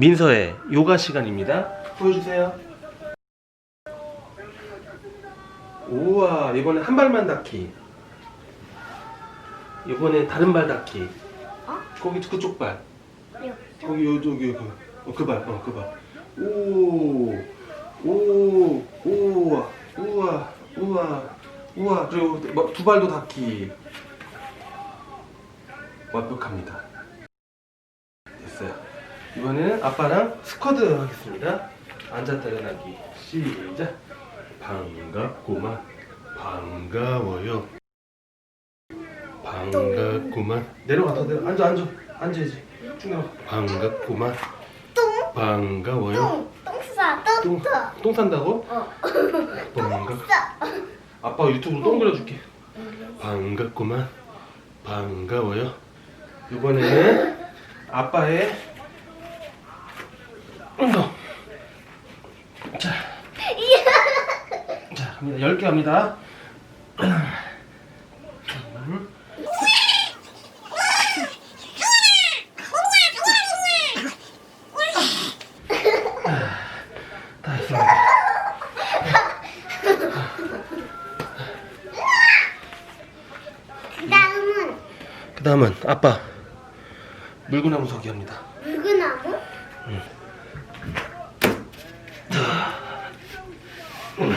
민서의 요가 시간입니다. 보여주세요. 우와, 이번에 한 발만 닿기. 이번에 다른 발 닿기. 어? 거기 그쪽 발. 요. 거기 요 저기 그, 어, 그 발, 어, 그 발. 오, 오, 우와, 우와, 우와, 우와. 그리고 뭐, 두 발도 닿기. 완벽합니다. 됐어요. 이번에는 아빠랑 스쿼드 하겠습니다. 앉았다 일어나기. 시작. 반갑구만. 반가워요. 반갑구만. 내려가 더 내려. 앉아 앉아. 앉아야지. 쭉 내려. 반갑구만. 똥. 반가워요. 똥. 똥 싸. 똥, 똥 싸. 똥 산다고? 어. 반갑. 싸. 아빠가 유튜브로 똥 그려줄게. 반갑구만. 반가워요. 이번에는 아빠의 운동. 자, 자 갑니다. 10개 합니다. 음. 다 했습니다. 그다음은 그 다음은 아빠 물구나무 서기 합니다. 물구나무. Ugh.